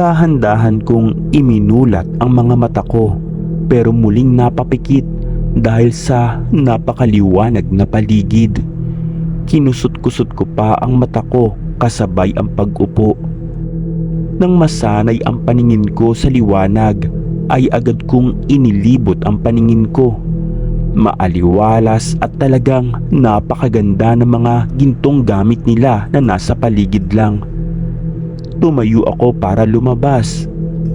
Dahan-dahan kong iminulat ang mga mata ko pero muling napapikit dahil sa napakaliwanag na paligid. Kinusot-kusot ko pa ang mata ko kasabay ang pag-upo. Nang masanay ang paningin ko sa liwanag ay agad kong inilibot ang paningin ko. Maaliwalas at talagang napakaganda ng mga gintong gamit nila na nasa paligid lang. Tumayo ako para lumabas.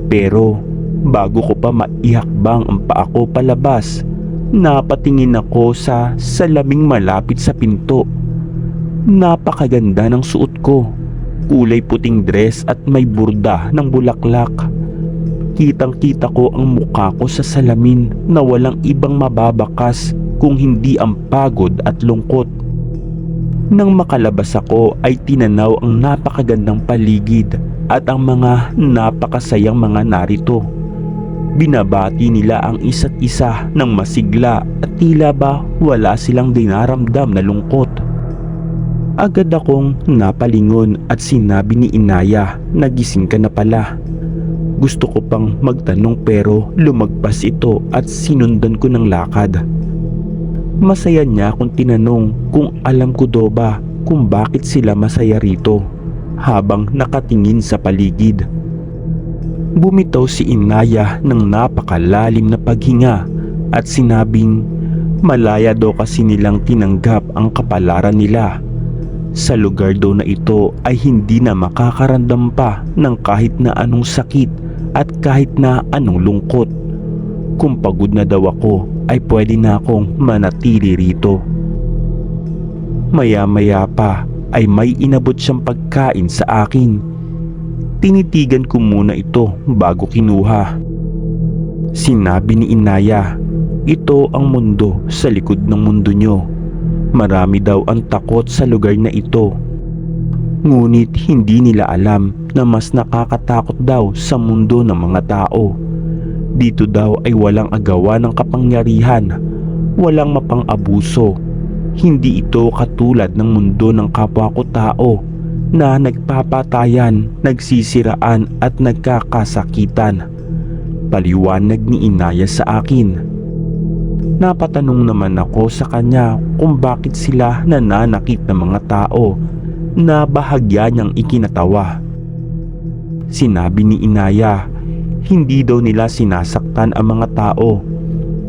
Pero bago ko pa maihakbang ang paa ko palabas, napatingin ako sa salaming malapit sa pinto. Napakaganda ng suot ko. Kulay puting dress at may burda ng bulaklak. Kitang kita ko ang mukha ko sa salamin na walang ibang mababakas kung hindi ang pagod at lungkot. Nang makalabas ako ay tinanaw ang napakagandang paligid at ang mga napakasayang mga narito. Binabati nila ang isa't isa ng masigla at tila ba wala silang dinaramdam na lungkot. Agad akong napalingon at sinabi ni Inaya na gising ka na pala. Gusto ko pang magtanong pero lumagpas ito at sinundan ko ng lakad. Masaya niya akong tinanong kung alam ko do ba kung bakit sila masaya rito habang nakatingin sa paligid. Bumitaw si Inaya ng napakalalim na paghinga at sinabing malaya daw kasi nilang tinanggap ang kapalaran nila. Sa lugar daw na ito ay hindi na makakaramdam pa ng kahit na anong sakit at kahit na anong lungkot. Kung pagod na daw ako ay pwede na akong manatili rito. Maya-maya pa ay may inabot siyang pagkain sa akin. Tinitigan ko muna ito bago kinuha. Sinabi ni Inaya, ito ang mundo sa likod ng mundo nyo. Marami daw ang takot sa lugar na ito. Ngunit hindi nila alam na mas nakakatakot daw sa mundo ng mga tao. Dito daw ay walang agawa ng kapangyarihan, walang mapang-abuso. Hindi ito katulad ng mundo ng kapwa ko tao na nagpapatayan, nagsisiraan at nagkakasakitan. Paliwanag ni Inaya sa akin. Napatanong naman ako sa kanya kung bakit sila nananakit ng mga tao na bahagya niyang ikinatawa. Sinabi ni Inaya, hindi daw nila sinasaktan ang mga tao.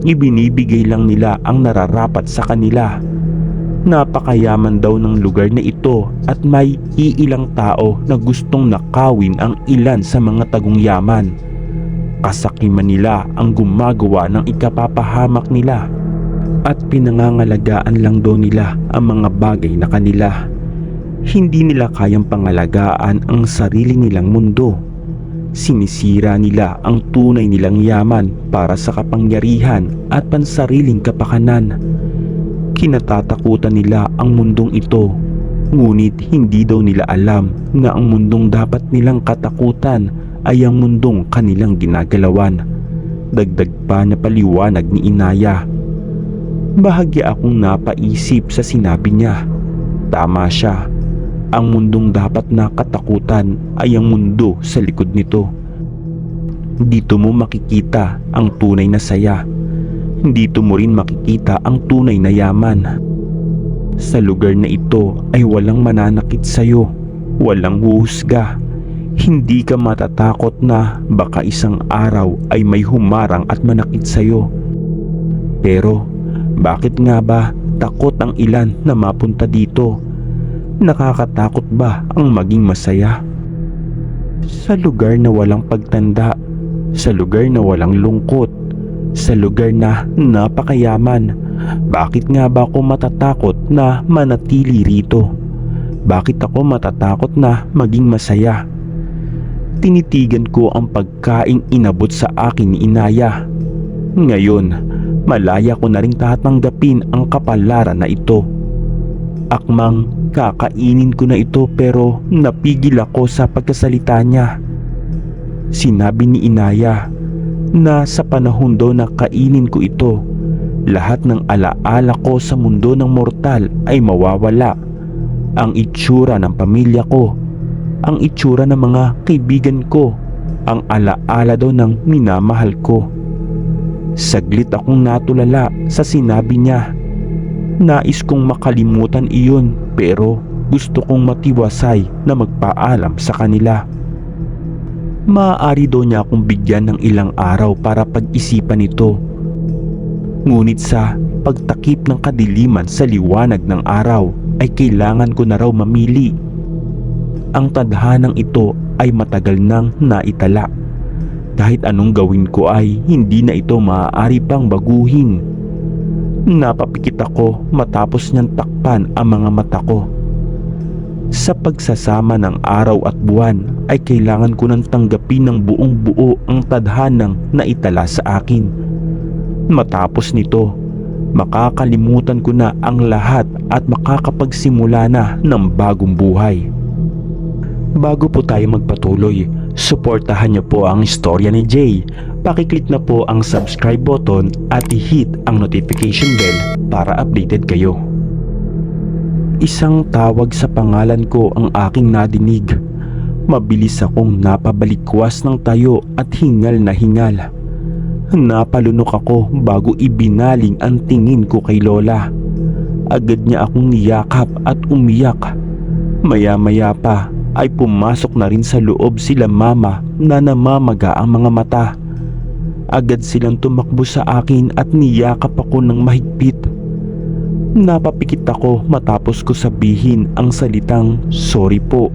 Ibinibigay lang nila ang nararapat sa kanila. Napakayaman daw ng lugar na ito at may iilang tao na gustong nakawin ang ilan sa mga tagong yaman. Kasakiman nila ang gumagawa ng ikapapahamak nila at pinangangalagaan lang daw nila ang mga bagay na kanila. Hindi nila kayang pangalagaan ang sarili nilang mundo. Sinisira nila ang tunay nilang yaman para sa kapangyarihan at pansariling kapakanan. Kinatatakutan nila ang mundong ito. Ngunit hindi daw nila alam na ang mundong dapat nilang katakutan ay ang mundong kanilang ginagalawan. Dagdag pa na paliwanag ni Inaya. Bahagya akong napaisip sa sinabi niya. Tama siya. Ang mundong dapat na katakutan ay ang mundo sa likod nito. Dito mo makikita ang tunay na saya. Dito mo rin makikita ang tunay na yaman. Sa lugar na ito ay walang mananakit sa'yo, walang huhusga. Hindi ka matatakot na baka isang araw ay may humarang at manakit sa'yo. Pero bakit nga ba takot ang ilan na mapunta dito? Nakakatakot ba ang maging masaya? Sa lugar na walang pagtanda, sa lugar na walang lungkot, sa lugar na napakayaman, bakit nga ba ako matatakot na manatili rito? Bakit ako matatakot na maging masaya? Tinitigan ko ang pagkaing inabot sa akin ni Inaya. Ngayon, malaya ko na rin tatanggapin ang kapalaran na ito. Akmang kakainin ko na ito pero napigil ako sa pagkasalita niya. Sinabi ni Inaya na sa panahon daw na kainin ko ito, lahat ng alaala ko sa mundo ng mortal ay mawawala. Ang itsura ng pamilya ko, ang itsura ng mga kaibigan ko, ang alaala daw ng minamahal ko. Saglit akong natulala sa sinabi niya. Nais kong makalimutan iyon pero gusto kong matiwasay na magpaalam sa kanila. Maaari daw niya akong bigyan ng ilang araw para pag-isipan ito. Ngunit sa pagtakip ng kadiliman sa liwanag ng araw ay kailangan ko na raw mamili. Ang tadhanang ito ay matagal nang naitala. Kahit anong gawin ko ay hindi na ito maaari pang baguhin. Napapikit ako matapos niyang takpan ang mga mata ko. Sa pagsasama ng araw at buwan ay kailangan ko nang tanggapin ng buong buo ang tadhanang naitala sa akin. Matapos nito, makakalimutan ko na ang lahat at makakapagsimula na ng bagong buhay. Bago po tayo magpatuloy, suportahan niyo po ang istorya ni Jay. Pakiclick na po ang subscribe button at i-hit ang notification bell para updated kayo. Isang tawag sa pangalan ko ang aking nadinig. Mabilis akong napabalikwas ng tayo at hingal na hingal. Napalunok ako bago ibinaling ang tingin ko kay Lola. Agad niya akong niyakap at umiyak. Maya-maya pa ay pumasok na rin sa loob sila mama na namamaga ang mga mata. Agad silang tumakbo sa akin at niyakap ako ng mahigpit. Napapikit ako matapos ko sabihin ang salitang sorry po.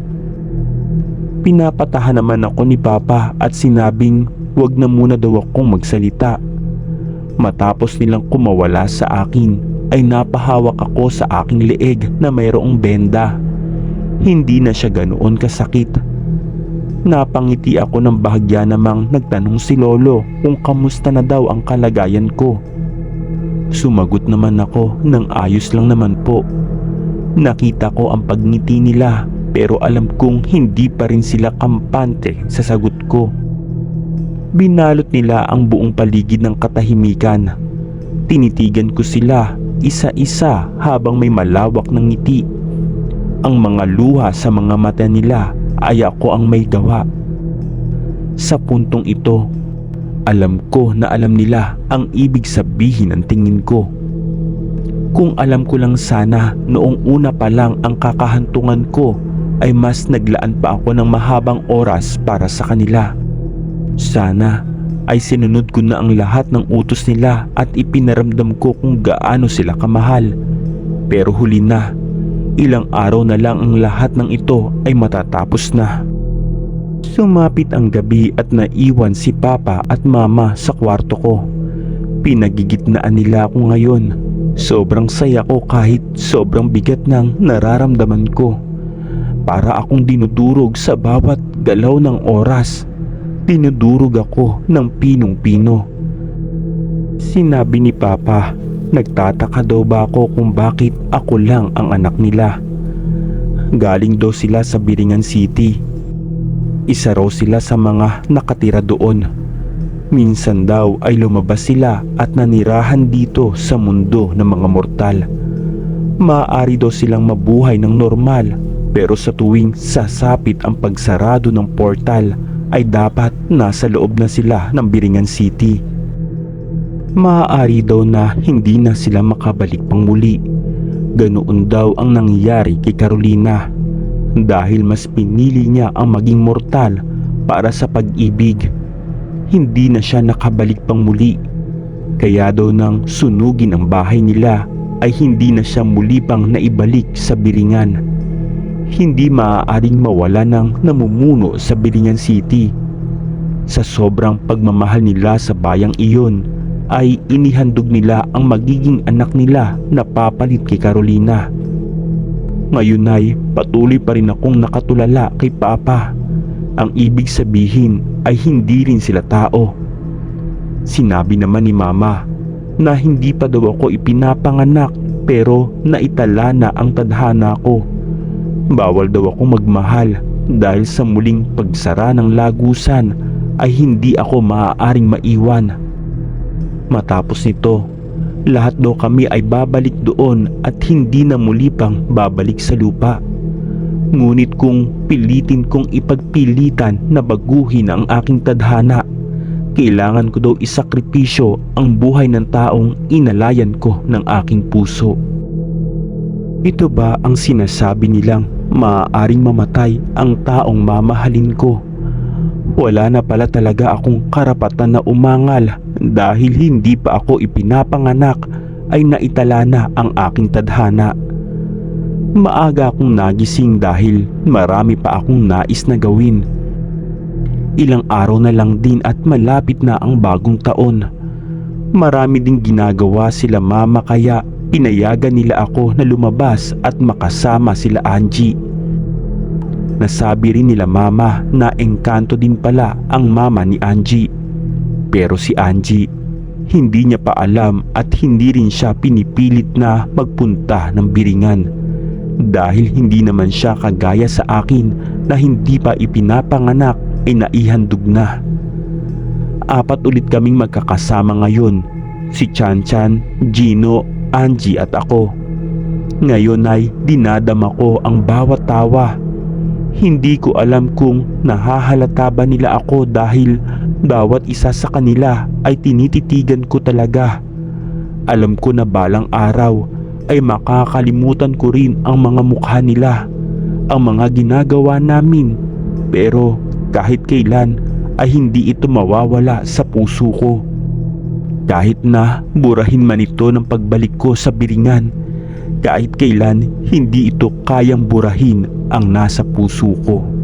Pinapatahan naman ako ni Papa at sinabing wag na muna daw akong magsalita. Matapos nilang kumawala sa akin ay napahawak ako sa aking leeg na mayroong benda. Hindi na siya ganoon kasakit. Napangiti ako ng bahagya namang nagtanong si Lolo kung kamusta na daw ang kalagayan ko. Sumagot naman ako ng ayos lang naman po. Nakita ko ang pagngiti nila pero alam kong hindi pa rin sila kampante sa sagot ko. Binalot nila ang buong paligid ng katahimikan. Tinitigan ko sila isa-isa habang may malawak ng ngiti. Ang mga luha sa mga mata nila ay ako ang may gawa. Sa puntong ito, alam ko na alam nila ang ibig sabihin ng tingin ko. Kung alam ko lang sana noong una pa lang ang kakahantungan ko ay mas naglaan pa ako ng mahabang oras para sa kanila. Sana ay sinunod ko na ang lahat ng utos nila at ipinaramdam ko kung gaano sila kamahal. Pero huli na, ilang araw na lang ang lahat ng ito ay matatapos na. Sumapit ang gabi at naiwan si Papa at Mama sa kwarto ko. Pinagigitnaan nila ako ngayon. Sobrang saya ko kahit sobrang bigat ng nararamdaman ko. Para akong dinudurog sa bawat galaw ng oras. Dinudurog ako ng pinong-pino. Sinabi ni Papa, nagtataka daw ba ako kung bakit ako lang ang anak nila. Galing daw sila sa Biringan City. Isa raw sila sa mga nakatira doon. Minsan daw ay lumabas sila at nanirahan dito sa mundo ng mga mortal. Maaari daw silang mabuhay ng normal pero sa tuwing sasapit ang pagsarado ng portal ay dapat nasa loob na sila ng Biringan City. Maaari daw na hindi na sila makabalik pang muli. Ganoon daw ang nangyari kay Carolina dahil mas pinili niya ang maging mortal para sa pag-ibig. Hindi na siya nakabalik pang muli. Kaya daw nang sunugin ang bahay nila ay hindi na siya muli pang naibalik sa biringan. Hindi maaaring mawala ng namumuno sa Biringan City. Sa sobrang pagmamahal nila sa bayang iyon ay inihandog nila ang magiging anak nila na papalit kay Carolina. Ngayon ay patuloy pa rin akong nakatulala kay Papa. ang ibig sabihin ay hindi rin sila tao. Sinabi naman ni mama na hindi pa daw ako ipinapanganak pero naitala na ang tadhana ko. Bawal daw ako magmahal dahil sa muling pagsara ng lagusan ay hindi ako maaaring maiwan. Matapos nito, lahat daw kami ay babalik doon at hindi na muli pang babalik sa lupa. Ngunit kung pilitin kong ipagpilitan na baguhin ang aking tadhana, kailangan ko daw isakripisyo ang buhay ng taong inalayan ko ng aking puso. Ito ba ang sinasabi nilang maaaring mamatay ang taong mamahalin ko? Wala na pala talaga akong karapatan na umangal dahil hindi pa ako ipinapanganak ay naitala na ang aking tadhana. Maaga akong nagising dahil marami pa akong nais na gawin. Ilang araw na lang din at malapit na ang bagong taon. Marami ding ginagawa sila mama kaya pinayagan nila ako na lumabas at makasama sila Angie. Nasabi rin nila mama na engkanto din pala ang mama ni Angie. Pero si Angie, hindi niya pa alam at hindi rin siya pinipilit na magpunta ng biringan. Dahil hindi naman siya kagaya sa akin na hindi pa ipinapanganak ay naihandog na. Apat ulit kaming magkakasama ngayon. Si Chan Chan, Gino, Angie at ako. Ngayon ay dinadama ko ang bawat tawa hindi ko alam kung nahahalata ba nila ako dahil bawat isa sa kanila ay tinititigan ko talaga. Alam ko na balang araw ay makakalimutan ko rin ang mga mukha nila, ang mga ginagawa namin. Pero kahit kailan ay hindi ito mawawala sa puso ko. Kahit na burahin man ito ng pagbalik ko sa biringan, kahit kailan hindi ito kayang burahin ang nasa puso ko.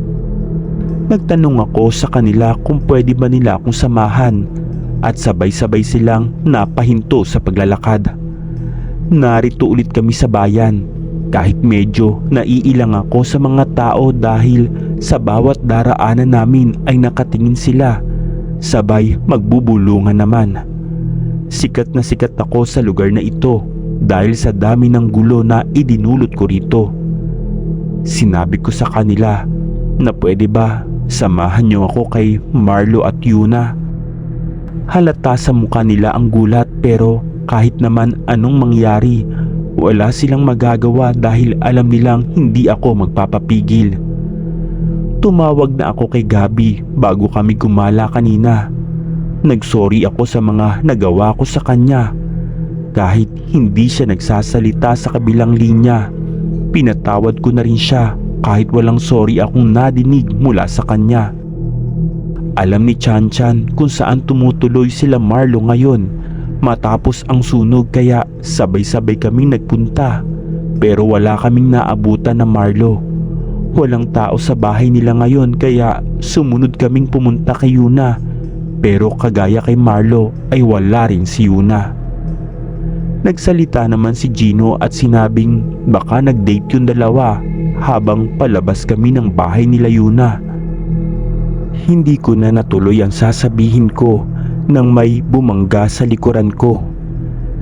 Nagtanong ako sa kanila kung pwede ba nila akong samahan at sabay-sabay silang napahinto sa paglalakad. Narito ulit kami sa bayan kahit medyo naiilang ako sa mga tao dahil sa bawat daraanan namin ay nakatingin sila sabay magbubulungan naman. Sikat na sikat ako sa lugar na ito dahil sa dami ng gulo na idinulot ko rito. Sinabi ko sa kanila na pwede ba samahan niyo ako kay Marlo at Yuna. Halata sa mukha nila ang gulat pero kahit naman anong mangyari, wala silang magagawa dahil alam nilang hindi ako magpapapigil. Tumawag na ako kay Gabi bago kami gumala kanina. Nagsorry ako sa mga nagawa ko sa kanya kahit hindi siya nagsasalita sa kabilang linya. Pinatawad ko na rin siya kahit walang sorry akong nadinig mula sa kanya. Alam ni Chan Chan kung saan tumutuloy sila Marlo ngayon matapos ang sunog kaya sabay-sabay kaming nagpunta pero wala kaming naabutan na Marlo. Walang tao sa bahay nila ngayon kaya sumunod kaming pumunta kay Yuna pero kagaya kay Marlo ay wala rin si Yuna. Nagsalita naman si Gino at sinabing baka nag-date yung dalawa habang palabas kami ng bahay nila Yuna. Hindi ko na natuloy ang sasabihin ko nang may bumangga sa likuran ko.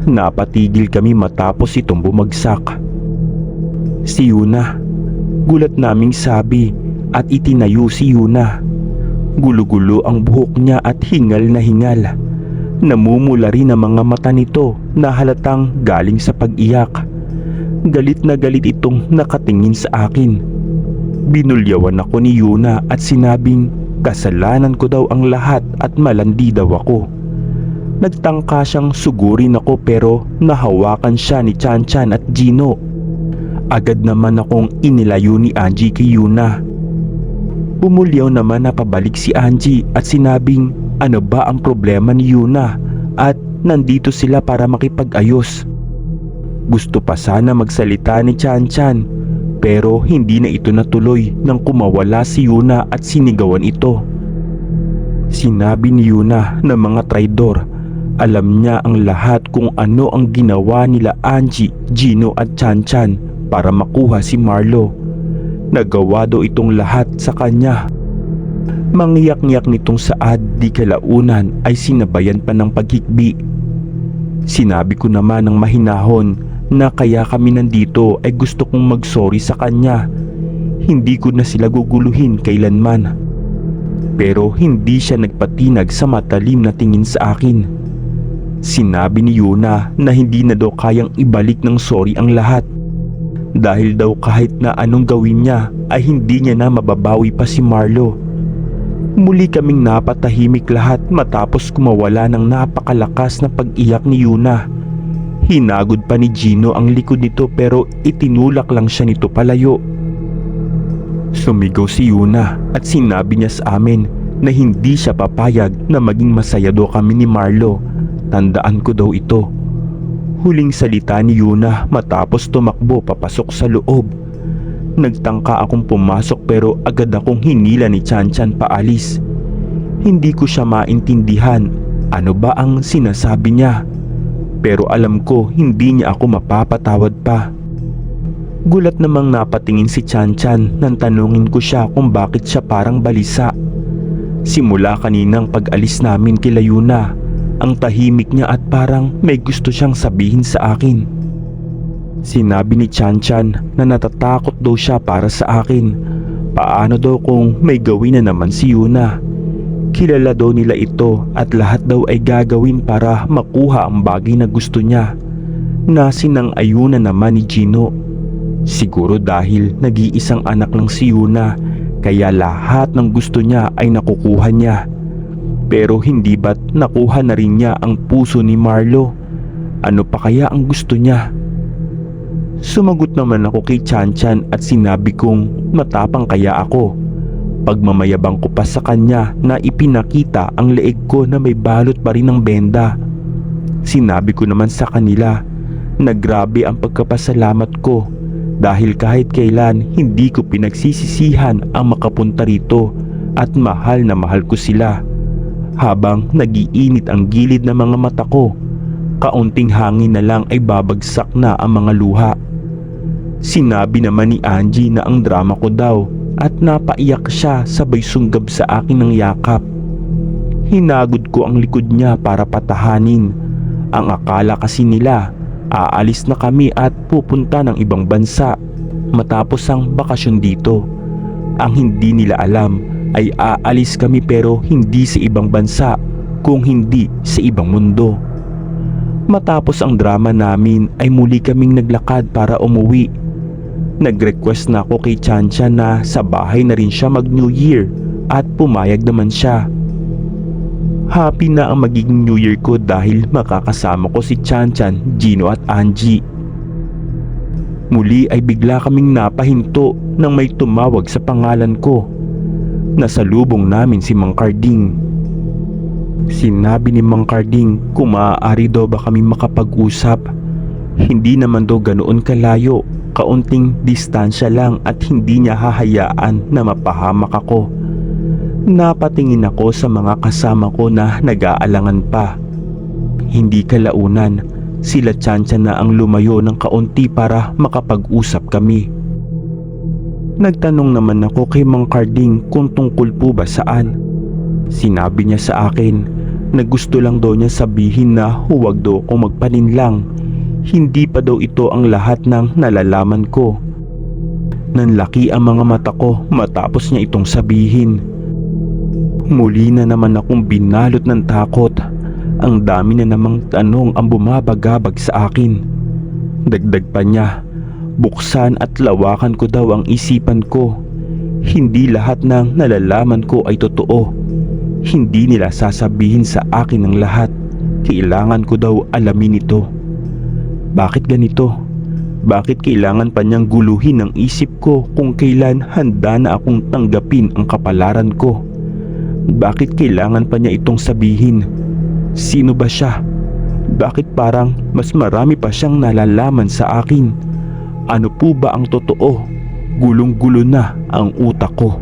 Napatigil kami matapos itong bumagsak. Si Yuna, gulat naming sabi at itinayo si Yuna. Gulo-gulo ang buhok niya at hingal na hingal. Namumula rin ang mga mata nito na halatang galing sa pag-iyak. Galit na galit itong nakatingin sa akin. Binulyawan ako ni Yuna at sinabing kasalanan ko daw ang lahat at malandi daw ako. Nagtangka siyang sugurin ako pero nahawakan siya ni Chan Chan at Gino. Agad naman akong inilayo ni Angie kay Yuna. Bumulyaw naman na pabalik si Angie at sinabing ano ba ang problema ni Yuna at nandito sila para makipag-ayos. Gusto pa sana magsalita ni Chan Chan pero hindi na ito natuloy nang kumawala si Yuna at sinigawan ito. Sinabi ni Yuna na mga traidor alam niya ang lahat kung ano ang ginawa nila Angie, Gino at Chan Chan para makuha si Marlo. Nagawa daw itong lahat sa kanya. Mangyak-ngyak nitong saad di kalaunan ay sinabayan pa ng paghikbi. Sinabi ko naman ng mahinahon na kaya kami nandito ay gusto kong mag-sorry sa kanya. Hindi ko na sila guguluhin kailanman. Pero hindi siya nagpatinag sa matalim na tingin sa akin. Sinabi ni Yuna na hindi na daw kayang ibalik ng sorry ang lahat. Dahil daw kahit na anong gawin niya ay hindi niya na mababawi pa si Marlo. Muli kaming napatahimik lahat matapos kumawala ng napakalakas na pag-iyak ni Yuna. Hinagod pa ni Gino ang likod nito pero itinulak lang siya nito palayo. Sumigaw si Yuna at sinabi niya sa amin na hindi siya papayag na maging masaya daw kami ni Marlo. Tandaan ko daw ito. Huling salita ni Yuna matapos tumakbo papasok sa loob. Nagtangka akong pumasok pero agad akong hinila ni Chan Chan paalis. Hindi ko siya maintindihan ano ba ang sinasabi niya. Pero alam ko hindi niya ako mapapatawad pa. Gulat namang napatingin si Chan Chan nang tanungin ko siya kung bakit siya parang balisa. Simula kaninang pag-alis namin kila Yuna, ang tahimik niya at parang may gusto siyang sabihin sa akin. Sinabi ni Chan Chan na natatakot daw siya para sa akin. Paano daw kung may gawin na naman si Yuna? Kilala daw nila ito at lahat daw ay gagawin para makuha ang bagay na gusto niya. Nasinang ayunan naman ni Gino. Siguro dahil nag-iisang anak lang si Yuna kaya lahat ng gusto niya ay nakukuha niya. Pero hindi ba't nakuha na rin niya ang puso ni Marlo? Ano pa kaya ang gusto niya? Sumagot naman ako kay Chan Chan at sinabi kong matapang kaya ako. Pagmamayabang ko pa sa kanya na ipinakita ang leeg ko na may balot pa rin ng benda. Sinabi ko naman sa kanila na grabe ang pagkapasalamat ko dahil kahit kailan hindi ko pinagsisisihan ang makapunta rito at mahal na mahal ko sila. Habang nagiinit ang gilid ng mga mata ko, kaunting hangin na lang ay babagsak na ang mga luha. Sinabi naman ni Angie na ang drama ko daw at napaiyak siya sabay sunggab sa akin ng yakap. Hinagod ko ang likod niya para patahanin. Ang akala kasi nila aalis na kami at pupunta ng ibang bansa matapos ang bakasyon dito. Ang hindi nila alam ay aalis kami pero hindi sa ibang bansa kung hindi sa ibang mundo. Matapos ang drama namin ay muli kaming naglakad para umuwi. Nag-request na ako kay Chan Chan na sa bahay na rin siya mag New Year at pumayag naman siya. Happy na ang magiging New Year ko dahil makakasama ko si Chan Chan, Gino at Angie. Muli ay bigla kaming napahinto nang may tumawag sa pangalan ko. Nasalubong namin si Mang Carding. Sinabi ni Mang Carding kung maaari daw ba kami makapag-usap. Hindi naman daw ganoon kalayo, kaunting distansya lang at hindi niya hahayaan na mapahamak ako. Napatingin ako sa mga kasama ko na nag-aalangan pa. Hindi kalaunan, sila tsansya na ang lumayo ng kaunti para makapag-usap kami. Nagtanong naman ako kay Mang Carding kung tungkol po ba saan. Sinabi niya sa akin na gusto lang daw niya sabihin na huwag daw ako magpaninlang. Hindi pa daw ito ang lahat ng nalalaman ko. Nanlaki ang mga mata ko matapos niya itong sabihin. Muli na naman akong binalot ng takot. Ang dami na namang tanong ang bumabagabag sa akin. Dagdag pa niya, buksan at lawakan ko daw ang isipan ko. Hindi lahat ng nalalaman ko ay totoo. Hindi nila sasabihin sa akin ang lahat. Kailangan ko daw alamin ito. Bakit ganito? Bakit kailangan pa niyang guluhin ang isip ko kung kailan handa na akong tanggapin ang kapalaran ko? Bakit kailangan pa niya itong sabihin? Sino ba siya? Bakit parang mas marami pa siyang nalalaman sa akin? Ano po ba ang totoo? Gulong-gulo na ang utak ko.